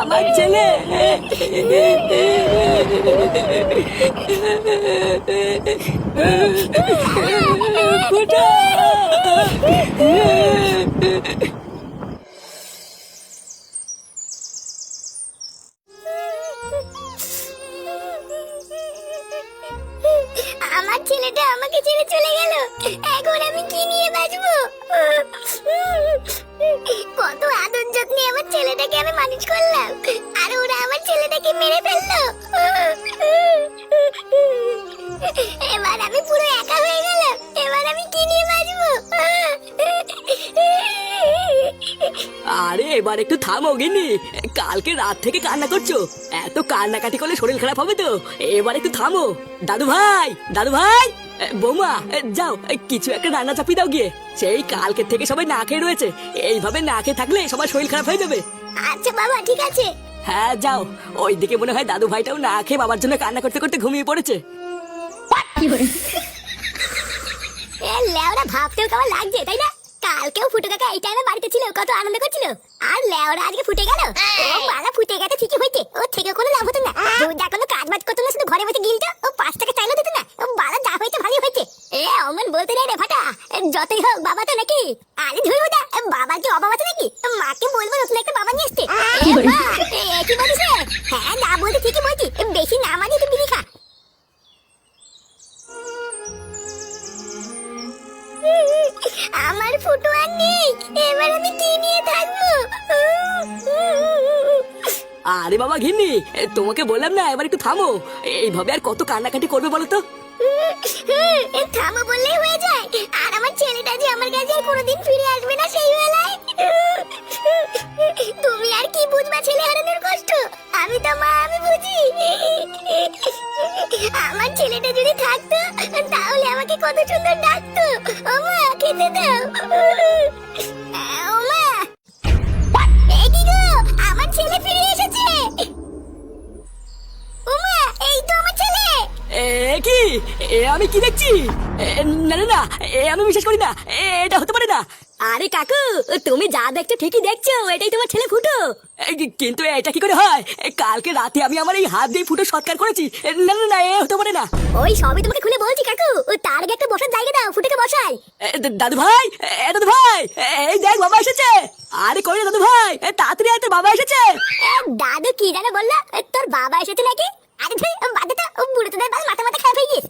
আমার ছেলে। ফুটা ছেলেটা আমাকে ছেড়ে চলে গেল। এখন আমি কি নিয়ে বাঁচবো? কত আদর যত্নে আমার ছেলেটাকে আমি মানুষ করলাম। আর ওরা আমার ছেলেটাকে মেরে ফেলল। আরে এবার একটু থামো গিনি কালকে রাত থেকে কান্না করছ। এত কান্নাকাটি করলে শরীর খারাপ হবে তো। এবার একটু থামো। দাদু ভাই দাদু ভাই। বৌমা যাও কিছু একটা রান্না চাপিয়ে দাও গিয়ে। সেই কালকে থেকে সবাই না খেয়ে রয়েছে। এইভাবে না খেয়ে থাকলে সবার শরীর খারাপ হয়ে যাবে। আচ্ছা বাবা ঠিক আছে। হ্যাঁ যাও। ওইদিকে মনে হয় দাদু ভাইটাও না খেয়ে বাবার জন্য কান্না করতে করতে ঘুমিয়ে পড়েছে। লেওরা ভাবতেও কেমন লাগছে তাই না? কালকেও ফুটে কাকা এই টাইমে বাড়িতে ছিল কত আনন্দ করছিল। আর লেওরা আজকে ফুটে গেল। ও বালা ফুটে গেছে ঠিকই হইছে ও থেকে কোনো লাভ হতো না। দুধ কোনো কাজ বাজ করতো না শুধু ঘরে বসে গিলটা ও পাঁচ টাকা চাইলো দিত না। ও বালা যা হয়েছে ভালোই হয়েছে। এ অমন বলতে নেই রে ফাটা যতই হোক বাবা তো নাকি? আরে ধুই বাবা কি অবাব আছে নাকি? মাকে বলব নতুন একটা বাবা নিয়ে এসছে। আমার আর নেই। এবার আমি কি নিয়ে থাকব? আরে বাবা ঘিন্নি তোমাকে বললাম না এবার একটু থামো। এইভাবে আর কত কান্নাকাটি করবে বলো তো? থামো বললেই হয়ে যায়। আর আমার ছেলেটা যে আমার কাছে কোনোদিন ফিরে আসবে না সেই বেলায়। তুমি আর কি বুঝবা ছেলে হারানোর কষ্ট? আমি তো মা আমি বুঝি। আমার ছেলেটা যদি থাকতো তাহলে আমাকে কত সুন্দর ডাকতো। খেতে দাও ও কি গো আমার ছেলে ফিরে এসেছে। ও এই তো আমার ছেলে। এ কি? এ আমি কি দেখছি? এ, না না না এ আমি বিশ্বাস করি না। এ, এটা হতে পারে না। আরে কাকু তুমি যা দেখছ ঠিকই দেখছ এটাই তোমার ছেলে ফুটো। এ, কি- কিন্তু এটা কি করে হয়? এ, কালকে রাতে আমি আমার এই হাত দিয়ে ফুটো সৎকার করেছি। এ, না না না এ হতে পারে না। ওই সবই তোমাকে খুলে বলছি কাকু ও তার আগে একটা বসার জায়গা দাও বসাই দাদু ভাই দাদু ভাই এই দেখ বাবা এসেছে। আরে কই দাদু ভাই? তাড়াতাড়ি আয় তোর বাবা এসেছে। এ, দাদু কি জানে বলল? তোর বাবা এসেছে নাকি? আরে ভাই বাদে তো ও বুড়ো বাল মাথা মাথা খারাপ হয়ে গিয়েছে।